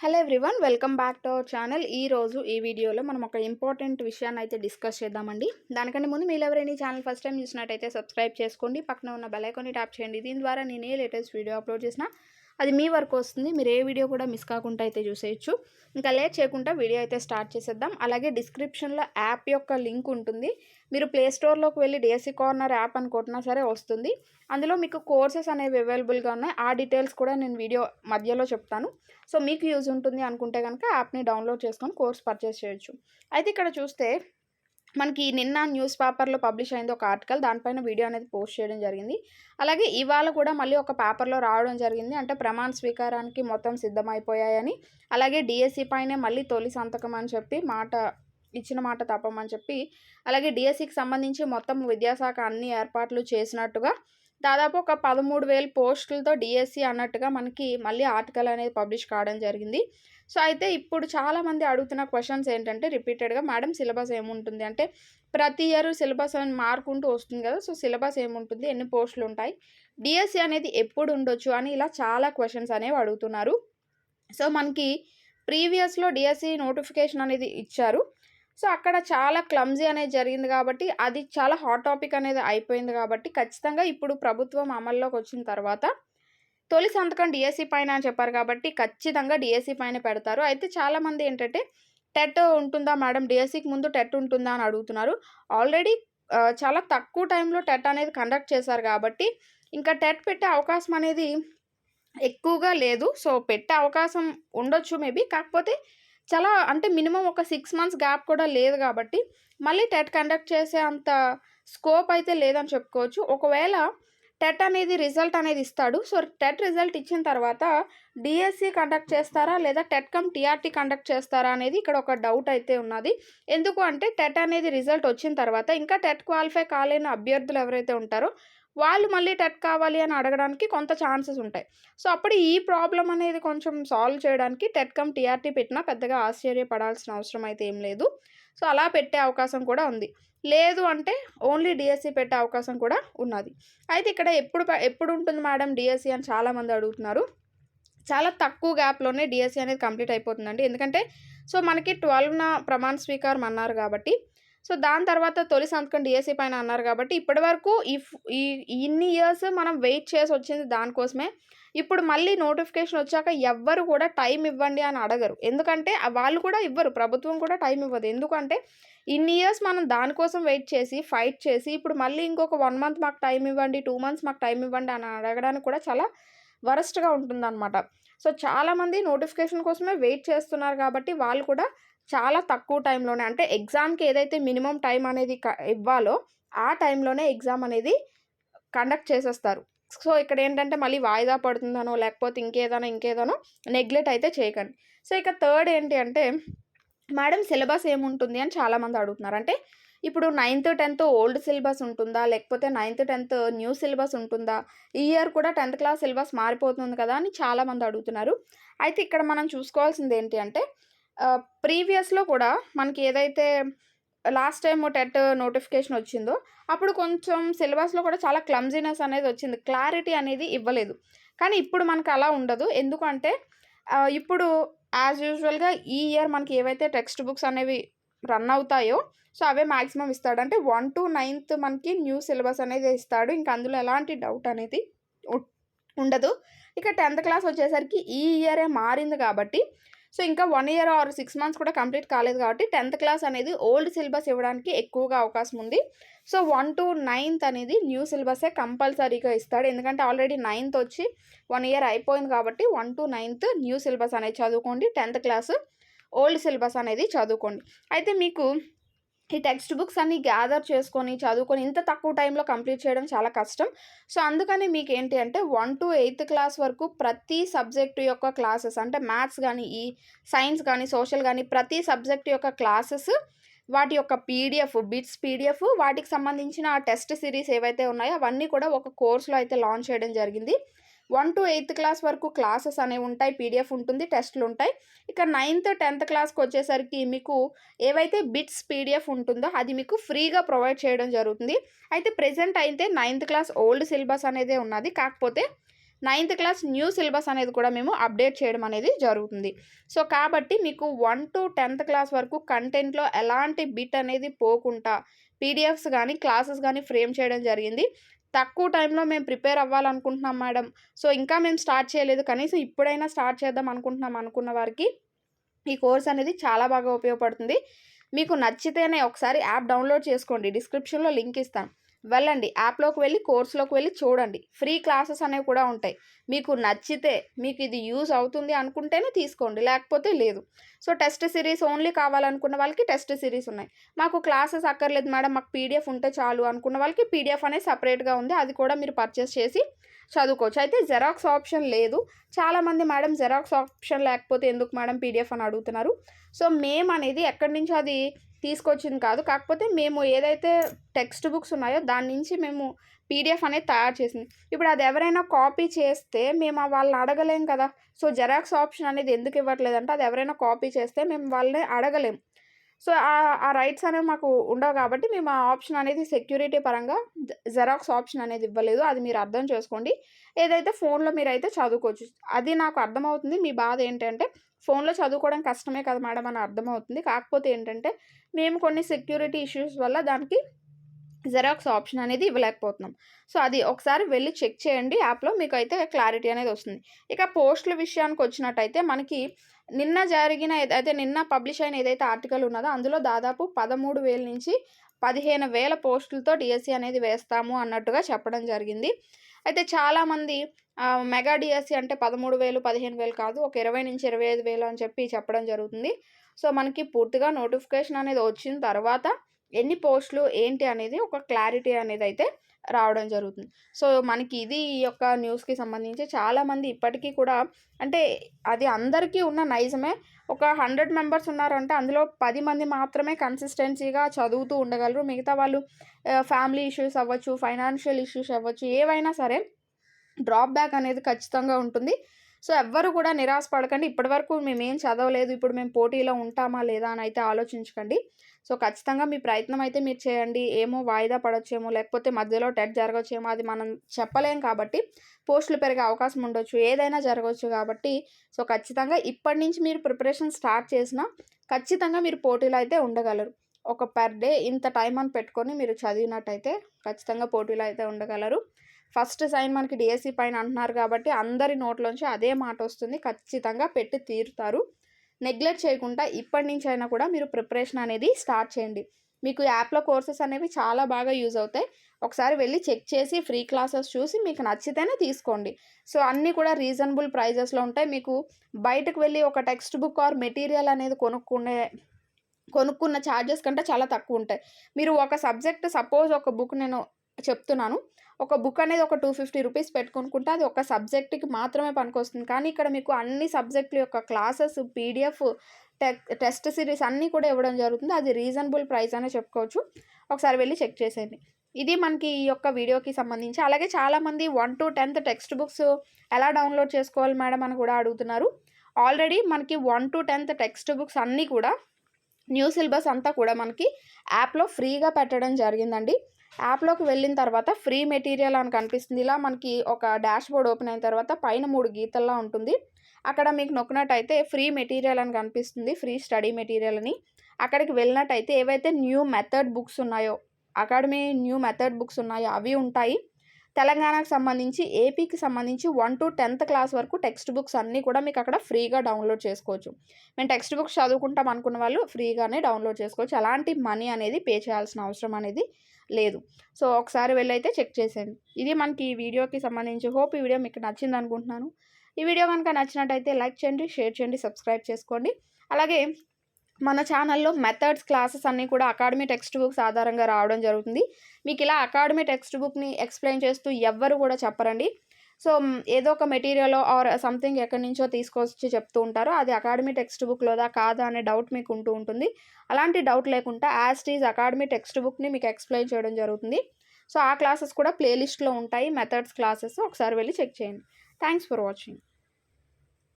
Hello everyone welcome back to our channel. ఈ రోజు ఈ వీడియోలో మనం ఒక ఇంపార్టెంట్ విషయాన్ని అయితే డిస్కస్ చేద్దామండి. దానికంటే ముందు మీరు ఎవరైనా ఈ ఛానల్ ఫస్ట్ టైం చూసినట్టయితే సబ్స్క్రైబ్ చేసుకోండి. పక్కన ఉన్న బెల్ ఐకాన్ని ట్యాప్ చేయండి. దీని ద్వారా నేను ఏ లేటెస్ట్ వీడియో అప్లోడ్ చేసినా అది మీ వరకు వస్తుంది. మీరు ఏ వీడియో కూడా మిస్ కాకుండా అయితే చూసేయచ్చు. ఇంకా లేట్ చేయకుండా వీడియో అయితే స్టార్ట్ చేసేద్దాం. అలాగే డిస్క్రిప్షన్లో యాప్ యొక్క లింక్ ఉంటుంది. మీరు ప్లే స్టోర్లోకి వెళ్ళి డిఎస్సి కార్నర్ యాప్ అని కొట్టినా సరే వస్తుంది. అందులో మీకు కోర్సెస్ అనేవి అవైలబుల్గా ఉన్నాయి. ఆ డీటెయిల్స్ కూడా నేను వీడియో మధ్యలో చెప్తాను. సో మీకు యూజ్ ఉంటుంది అనుకుంటే కనుక యాప్ని డౌన్లోడ్ చేసుకొని కోర్స్ పర్చేస్ చేయొచ్చు. అయితే ఇక్కడ చూస్తే మనకి నిన్న న్యూస్ పేపర్లో పబ్లిష్ అయింది ఒక ఆర్టికల్. దానిపైన వీడియో అనేది పోస్ట్ చేయడం జరిగింది. అలాగే ఇవాళ కూడా మళ్ళీ ఒక పేపర్లో రావడం జరిగింది. అంటే ప్రమాణ స్వీకారానికి మొత్తం సిద్ధమైపోయాయని. అలాగే డిఎస్సి పైనే మళ్ళీ తొలి సంతకం అని చెప్పి మాట ఇచ్చిన మాట తప్పమని చెప్పి. అలాగే డిఎస్సికి సంబంధించి మొత్తం విద్యాశాఖ అన్ని ఏర్పాట్లు చేసినట్టుగా దాదాపు ఒక పదమూడు వేల పోస్టులతో డిఎస్సి అన్నట్టుగా మనకి మళ్ళీ ఆర్టికల్ అనేది పబ్లిష్ కావడం జరిగింది. సో అయితే ఇప్పుడు చాలామంది అడుగుతున్న క్వశ్చన్స్ ఏంటంటే రిపీటెడ్గా మేడం సిలబస్ ఏముంటుంది? అంటే ప్రతి ఇయర్ సిలబస్ అని మారుకుంటూ వస్తుంది కదా సో సిలబస్ ఏముంటుంది? ఎన్ని పోస్టులు ఉంటాయి? డిఎస్సి అనేది ఎప్పుడు ఉండొచ్చు అని ఇలా చాలా క్వశ్చన్స్ అనేవి అడుగుతున్నారు. సో మనకి ప్రీవియస్లో డిఎస్సి నోటిఫికేషన్ అనేది ఇచ్చారు. సో అక్కడ చాలా క్లమ్జీ అనేది జరిగింది కాబట్టి అది చాలా హాట్ టాపిక్ అనేది అయిపోయింది కాబట్టి ఖచ్చితంగా ఇప్పుడు ప్రభుత్వం అమల్లోకి వచ్చిన తర్వాత తొలి సంతకం డిఎస్సి పైన అని చెప్పారు కాబట్టి ఖచ్చితంగా డిఎస్సి పైన పెడతారు. అయితే చాలామంది ఏంటంటే టెట్ ఉంటుందా మేడం? డిఎస్సికి ముందు టెట్ ఉంటుందా అని అడుగుతున్నారు. ఆల్రెడీ చాలా తక్కువ టైంలో టెట్ అనేది కండక్ట్ చేశారు కాబట్టి ఇంకా టెట్ పెట్టే అవకాశం అనేది ఎక్కువగా లేదు. సో పెట్టే అవకాశం ఉండొచ్చు మేబీ. కాకపోతే చాలా అంటే మినిమం ఒక సిక్స్ మంత్స్ గ్యాప్ కూడా లేదు కాబట్టి మళ్ళీ టెట్ కండక్ట్ చేసే అంత స్కోప్ అయితే లేదని చెప్పుకోవచ్చు. ఒకవేళ టెట్ అనేది రిజల్ట్ అనేది ఇస్తాడు. సో టెట్ రిజల్ట్ ఇచ్చిన తర్వాత డిఎస్సి కండక్ట్ చేస్తారా? లేదా టెట్ కమ్ టీఆర్టీ కండక్ట్ చేస్తారా? అనేది ఇక్కడ ఒక డౌట్ అయితే ఉన్నది. ఎందుకు అంటే టెట్ అనేది రిజల్ట్ వచ్చిన తర్వాత ఇంకా టెట్ క్వాలిఫై కాలేని అభ్యర్థులు ఎవరైతే ఉంటారో వాళ్ళు మళ్ళీ టెట్ కావాలి అని అడగడానికి కొంత ఛాన్సెస్ ఉంటాయి. సో అప్పుడు ఈ ప్రాబ్లం అనేది కొంచెం సాల్వ్ చేయడానికి టెట్ కమ్ టీఆర్టీ పెట్టినా పెద్దగా ఆశ్చర్యపడాల్సిన అవసరం అయితే ఏం లేదు. సో అలా పెట్టే అవకాశం కూడా ఉంది. లేదు అంటే ఓన్లీ డిఎస్సి పెట్టే అవకాశం కూడా ఉన్నది. అయితే ఇక్కడ ఎప్పుడు ఎప్పుడు ఉంటుంది మేడం డిఎస్సి అని చాలామంది అడుగుతున్నారు. చాలా తక్కువ గ్యాప్లోనే డిఎస్సి అనేది కంప్లీట్ అయిపోతుందండి. ఎందుకంటే సో మనకి ట్వెల్వ్న ప్రమాణ స్వీకారం అన్నారు కాబట్టి సో దాని తర్వాత తొలి సంతకం డిఎస్సి పైన అన్నారు కాబట్టి ఇప్పటి వరకు ఈ ఈ ఇన్ని ఇయర్స్ మనం వెయిట్ చేసి వచ్చింది దానికోసమే ఇప్పుడు మళ్ళీ నోటిఫికేషన్ వచ్చాక ఎవ్వరు కూడా టైం ఇవ్వండి అని అడగరు. ఎందుకంటే వాళ్ళు కూడా ఇవ్వరు. ప్రభుత్వం కూడా టైం ఇవ్వదు. ఎందుకంటే ఇన్ని ఇయర్స్ మనం దానికోసం వెయిట్ చేసి ఫైట్ చేసి ఇప్పుడు మళ్ళీ ఇంకొక వన్ మంత్ మాకు టైం ఇవ్వండి టూ మంత్స్ మాకు టైం ఇవ్వండి అని అడగడానికి కూడా చాలా వరస్ట్గా ఉంటుందన్నమాట. సో చాలామంది నోటిఫికేషన్ కోసమే వెయిట్ చేస్తున్నారు కాబట్టి వాళ్ళు కూడా చాలా తక్కువ టైంలోనే అంటే ఎగ్జామ్కి ఏదైతే మినిమం టైం అనేది ఇవ్వాలో ఆ టైంలోనే ఎగ్జామ్ అనేది కండక్ట్ చేసేస్తారు. సో ఇక్కడ ఏంటంటే మళ్ళీ వాయిదా పడుతుందనో లేకపోతే ఇంకేదైనా ఇంకేదనో నెగ్లెక్ట్ అయితే చేయకండి. సో ఇక థర్డ్ ఏంటి అంటే మేడం సిలబస్ ఏముంటుంది? అని చాలామంది అడుగుతున్నారు. అంటే ఇప్పుడు నైన్త్ టెన్త్ ఓల్డ్ సిలబస్ ఉంటుందా? లేకపోతే నైన్త్ టెన్త్ న్యూ సిలబస్ ఉంటుందా? ఈ ఇయర్ కూడా టెన్త్ క్లాస్ సిలబస్ మారిపోతుంది కదా? అని చాలామంది అడుగుతున్నారు. అయితే ఇక్కడ మనం చూసుకోవాల్సింది ఏంటి అంటే ప్రీవియస్లో కూడా మనకి ఏదైతే లాస్ట్ టైం టెట్ నోటిఫికేషన్ వచ్చిందో అప్పుడు కొంచెం సిలబస్లో కూడా చాలా క్లమ్జీనెస్ అనేది వచ్చింది. క్లారిటీ అనేది ఇవ్వలేదు. కానీ ఇప్పుడు మనకు అలా ఉండదు. ఎందుకంటే ఇప్పుడు యాజ్ యూజువల్గా ఈ ఇయర్ మనకి ఏవైతే టెక్స్ట్ బుక్స్ అనేవి రన్ అవుతాయో సో అవే మ్యాక్సిమం ఇస్తాడు. అంటే వన్ టు నైన్త్ మనకి న్యూ సిలబస్ అనేది ఇస్తాడు. ఇంకా అందులో ఎలాంటి డౌట్ అనేది ఉండదు. ఇక టెన్త్ క్లాస్ వచ్చేసరికి ఈ ఇయరే మారింది కాబట్టి సో ఇంకా one year or six months కూడా కంప్లీట్ కాలేదు కాబట్టి టెన్త్ క్లాస్ అనేది ఓల్డ్ సిలబస్ ఇవ్వడానికి ఎక్కువగా అవకాశం ఉంది. సో వన్ టు నైన్త్ అనేది న్యూ సిలబసే కంపల్సరీగా ఇస్తాడు. ఎందుకంటే ఆల్రెడీ నైన్త్ వచ్చి వన్ ఇయర్ అయిపోయింది కాబట్టి one to ninth new syllabus అనేది చదువుకోండి. టెన్త్ క్లాస్ ఓల్డ్ సిలబస్ అనేది చదువుకోండి. అయితే మీకు ఈ టెక్స్ట్ బుక్స్ అన్ని గ్యాదర్ చేసుకొని చదువుకొని ఇంత తక్కువ టైంలో కంప్లీట్ చేయడం చాలా కష్టం. సో అందుకని మీకు ఏంటి అంటే వన్ టు ఎయిత్ క్లాస్ వరకు ప్రతి సబ్జెక్టు యొక్క క్లాసెస్ అంటే మ్యాథ్స్ కానీ ఈ సైన్స్ కానీ సోషల్ కానీ ప్రతి సబ్జెక్ట్ యొక్క క్లాసెస్ వాటి యొక్క పీడిఎఫ్ బిట్స్ పీడిఎఫ్ వాటికి సంబంధించిన టెస్ట్ సిరీస్ ఏవైతే ఉన్నాయో అవన్నీ కూడా ఒక కోర్సులో అయితే లాంచ్ చేయడం జరిగింది. వన్ టు ఎయిత్ క్లాస్ వరకు క్లాసెస్ అనేవి ఉంటాయి పీడిఎఫ్ ఉంటుంది టెస్ట్లు ఉంటాయి. ఇక నైన్త్ టెన్త్ క్లాస్కి వచ్చేసరికి మీకు ఏవైతే బిట్స్ పీడిఎఫ్ ఉంటుందో అది మీకు ఫ్రీగా ప్రొవైడ్ చేయడం జరుగుతుంది. అయితే ప్రజెంట్ అయితే నైన్త్ క్లాస్ ఓల్డ్ సిలబస్ అనేది ఉన్నది. కాకపోతే నైన్త్ క్లాస్ న్యూ సిలబస్ అనేది కూడా మేము అప్డేట్ చేయడం అనేది జరుగుతుంది. సో కాబట్టి మీకు వన్ టు టెన్త్ క్లాస్ వరకు కంటెంట్లో ఎలాంటి బిట్ అనేది పోకుండా పీడిఎఫ్స్ కానీ క్లాసెస్ కానీ ఫ్రేమ్ చేయడం జరిగింది. తక్కువ టైంలో మేము ప్రిపేర్ అవ్వాలనుకుంటున్నాం మేడం. సో ఇంకా మేము స్టార్ట్ చేయలేదు. కనీసం ఇప్పుడైనా స్టార్ట్ చేద్దాం అనుకుంటున్నాం అనుకున్న వారికి ఈ కోర్స్ అనేది చాలా బాగా ఉపయోగపడుతుంది. మీకు నచ్చితేనే ఒకసారి యాప్ డౌన్లోడ్ చేసుకోండి. డిస్క్రిప్షన్లో లింక్ ఇస్తాను వెళ్ళండి. యాప్లోకి వెళ్ళి కోర్సులోకి వెళ్ళి చూడండి. ఫ్రీ క్లాసెస్ అనేవి కూడా ఉంటాయి. మీకు నచ్చితే మీకు ఇది యూజ్ అవుతుంది అనుకుంటేనే తీసుకోండి. లేకపోతే లేదు. సో టెస్ట్ సిరీస్ ఓన్లీ కావాలనుకున్న వాళ్ళకి టెస్ట్ సిరీస్ ఉన్నాయి. మాకు క్లాసెస్ అక్కర్లేదు మేడం. మాకు పీడిఎఫ్ ఉంటే చాలు అనుకున్న వాళ్ళకి పీడిఎఫ్ అనేది సపరేట్గా ఉంది. అది కూడా మీరు పర్చేస్ చేసి చదువుకోవచ్చు. అయితే జెరాక్స్ ఆప్షన్ లేదు. చాలామంది మేడం జెరాక్స్ ఆప్షన్ లేకపోతే ఎందుకు మేడం పీడిఎఫ్ అని అడుగుతున్నారు. సో మేము అనేది ఎక్కడి నుంచో అది తీసుకొచ్చింది కాదు. కాకపోతే మేము ఏదైతే టెక్స్ట్ బుక్స్ ఉన్నాయో దాని నుంచి మేము పీడిఎఫ్ అనేది తయారు చేసింది. ఇప్పుడు అది ఎవరైనా కాపీ చేస్తే మేము వాళ్ళని అడగలేం కదా. సో జెరాక్స్ ఆప్షన్ అనేది ఎందుకు ఇవ్వట్లేదంటే అది ఎవరైనా కాపీ చేస్తే మేము వాళ్ళని అడగలేం. సో ఆ రైట్స్ అనేవి మాకు ఉండవు కాబట్టి మేము ఆ ఆప్షన్ అనేది సెక్యూరిటీ పరంగా జెరాక్స్ ఆప్షన్ అనేది ఇవ్వలేదు. అది మీరు అర్థం చేసుకోండి. ఏదైతే ఫోన్లో మీరు అయితే చదువుకోవచ్చు. అది నాకు అర్థమవుతుంది. మీ బాధ ఏంటంటే ఫోన్లో చదువుకోవడం కష్టమే కదా మేడం అని అర్థమవుతుంది. కాకపోతే ఏంటంటే మేము కొన్ని సెక్యూరిటీ ఇష్యూస్ వల్ల దానికి జెరాక్స్ ఆప్షన్ అనేది ఇవ్వలేకపోతున్నాం. సో అది ఒకసారి వెళ్ళి చెక్ చేయండి. యాప్లో మీకు అయితే క్లారిటీ అనేది వస్తుంది. ఇక పోస్టుల విషయానికి వచ్చినట్టయితే మనకి నిన్న జరిగిన అయితే నిన్న పబ్లిష్ అయిన ఏదైతే ఆర్టికల్ ఉన్నదో అందులో దాదాపు పదమూడు వేల నుంచి పదిహేను వేల పోస్టులతో డిఎస్సి అనేది వేస్తాము అన్నట్టుగా చెప్పడం జరిగింది. అయితే చాలామంది మెగా డిఎస్సి అంటే పదమూడు వేలు పదిహేను వేలు కాదు ఒక ఇరవై నుంచి ఇరవై ఐదు వేలు అని చెప్పి చెప్పడం జరుగుతుంది. సో మనకి పూర్తిగా నోటిఫికేషన్ అనేది వచ్చిన తర్వాత ఎన్ని పోస్టులు ఏంటి అనేది ఒక క్లారిటీ అనేది అయితే రావడం జరుగుతుంది. సో మనకి ఇది ఈ యొక్క న్యూస్కి సంబంధించి చాలామంది ఇప్పటికీ కూడా అంటే అది అందరికీ ఉన్న నైజమే. ఒక హండ్రెడ్ మెంబర్స్ ఉన్నారంటే అందులో పది మంది మాత్రమే కన్సిస్టెన్సీగా చదువుతూ ఉండగలరు. మిగతా వాళ్ళు ఫ్యామిలీ ఇష్యూస్ అవ్వచ్చు ఫైనాన్షియల్ ఇష్యూస్ అవ్వచ్చు ఏవైనా సరే డ్రాప్ బ్యాక్ అనేది ఖచ్చితంగా ఉంటుంది. సో ఎవ్వరు కూడా నిరాశ పడకండి. ఇప్పటివరకు మేము ఏం చదవలేదు. ఇప్పుడు మేము పోటీలో ఉంటామా లేదా అని అయితే ఆలోచించకండి. సో ఖచ్చితంగా మీ ప్రయత్నం అయితే మీరు చేయండి. ఏమో వాయిదా పడొచ్చేమో లేకపోతే మధ్యలో టెట్ జరగచ్చేమో అది మనం చెప్పలేం కాబట్టి పోస్టులు పెరిగే అవకాశం ఉండొచ్చు. ఏదైనా జరగవచ్చు కాబట్టి సో ఖచ్చితంగా ఇప్పటి నుంచి మీరు ప్రిపరేషన్ స్టార్ట్ చేసినా ఖచ్చితంగా మీరు పోటీలో అయితే ఉండగలరు. ఒక పర్ డే ఇంత టైం అని పెట్టుకొని మీరు చదివినట్టయితే ఖచ్చితంగా పోటీలో అయితే ఉండగలరు. ఫస్ట్ సైన్ మనకి డిఎస్సి పైన అంటున్నారు కాబట్టి అందరి నోట్లోంచి అదే మాట వస్తుంది. ఖచ్చితంగా పెట్టి తీరుతారు. నెగ్లెక్ట్ చేయకుండా ఇప్పటి నుంచి అయినా కూడా మీరు ప్రిపరేషన్ అనేది స్టార్ట్ చేయండి. మీకు యాప్లో కోర్సెస్ అనేవి చాలా బాగా యూజ్ అవుతాయి. ఒకసారి వెళ్ళి చెక్ చేసి ఫ్రీ క్లాసెస్ చూసి మీకు నచ్చితేనే తీసుకోండి. సో అన్నీ కూడా రీజనబుల్ ప్రైజెస్లో ఉంటాయి. మీకు బయటకు వెళ్ళి ఒక టెక్స్ట్ బుక్ ఆర్ మెటీరియల్ అనేది కొనుక్కునే కొనుక్కున్న ఛార్జెస్ కంటే చాలా తక్కువ ఉంటాయి. మీరు ఒక సబ్జెక్ట్ సపోజ్ ఒక బుక్ నేను చెప్తున్నాను. ఒక బుక్ అనేది ఒక టూ ఫిఫ్టీ రూపీస్ పెట్టుకునుకుంటే అది ఒక సబ్జెక్ట్కి మాత్రమే పనికొస్తుంది. కానీ ఇక్కడ మీకు అన్ని సబ్జెక్టుల యొక్క క్లాసెస్ పీడిఎఫ్ టెస్ట్ సిరీస్ అన్నీ కూడా ఇవ్వడం జరుగుతుంది. అది రీజనబుల్ ప్రైస్ అనే చెప్పుకోవచ్చు. ఒకసారి వెళ్ళి చెక్ చేసేయండి. ఇది మనకి ఈ యొక్క వీడియోకి సంబంధించి. అలాగే చాలామంది one to tenth text books ఎలా డౌన్లోడ్ చేసుకోవాలి మేడం అని కూడా అడుగుతున్నారు. ఆల్రెడీ మనకి one to tenth text books అన్నీ కూడా న్యూ సిలబస్ అంతా కూడా మనకి యాప్లో ఫ్రీగా పెట్టడం జరిగిందండి. యాప్లోకి వెళ్ళిన తర్వాత ఫ్రీ మెటీరియల్ అని కనిపిస్తుంది. ఇలా మనకి ఒక డాష్ బోర్డ్ ఓపెన్ అయిన తర్వాత పైన మూడు గీతల్లా ఉంటుంది. అక్కడ మీకు నొక్కినట్టయితే ఫ్రీ మెటీరియల్ అని కనిపిస్తుంది. ఫ్రీ స్టడీ మెటీరియల్ అని. అక్కడికి వెళ్ళినట్టయితే ఏవైతే న్యూ మెథడ్ బుక్స్ ఉన్నాయో అకాడమీ న్యూ మెథడ్ బుక్స్ ఉన్నాయో అవి ఉంటాయి. తెలంగాణకు సంబంధించి ఏపీకి సంబంధించి వన్ టు టెన్త్ క్లాస్ వరకు టెక్స్ట్ బుక్స్ అన్నీ కూడా మీకు అక్కడ ఫ్రీగా డౌన్లోడ్ చేసుకోవచ్చు. మేము టెక్స్ట్ బుక్స్ చదువుకుంటాం అనుకున్న వాళ్ళు ఫ్రీగానే డౌన్లోడ్ చేసుకోవచ్చు. అలాంటి మనీ అనేది పే చేయాల్సిన అవసరం అనేది లేదు. సో ఒకసారి వెళ్ళైతే చెక్ చేసేయండి. ఇది మనకి ఈ వీడియోకి సంబంధించి హోప్ ఈ వీడియో మీకు నచ్చింది అనుకుంటున్నాను ఈ వీడియో కనుక నచ్చినట్టయితే లైక్ చేయండి షేర్ చేయండి సబ్స్క్రైబ్ చేసుకోండి. అలాగే మన ఛానల్లో మెథడ్స్ క్లాసెస్ అన్నీ కూడా అకాడమీ టెక్స్ట్ బుక్స్ ఆధారంగా రావడం జరుగుతుంది. మీకు ఇలా అకాడమీ టెక్స్ట్ బుక్ని ఎక్స్ప్లెయిన్ చేస్తూ ఎవ్వరు కూడా చెప్పరండి. సో ఏదో ఒక మెటీరియల్ ఆర్ సంథింగ్ ఎక్కడి నుంచో తీసుకొచ్చి చెప్తూ ఉంటారో అది అకాడమీ టెక్స్ట్ బుక్లోదా కాదా అనే డౌట్ మీకు ఉంటూ ఉంటుంది. అలాంటి డౌట్ లేకుండా యాజ్ ఈజ్ అకాడమీ టెక్స్ట్ బుక్ని మీకు ఎక్స్ప్లెయిన్ చేయడం జరుగుతుంది. సో ఆ క్లాసెస్ కూడా ప్లేలిస్ట్లో ఉంటాయి. మెథడ్స్ క్లాసెస్ ఒకసారి వెళ్ళి చెక్ చేయండి. Thanks for watching.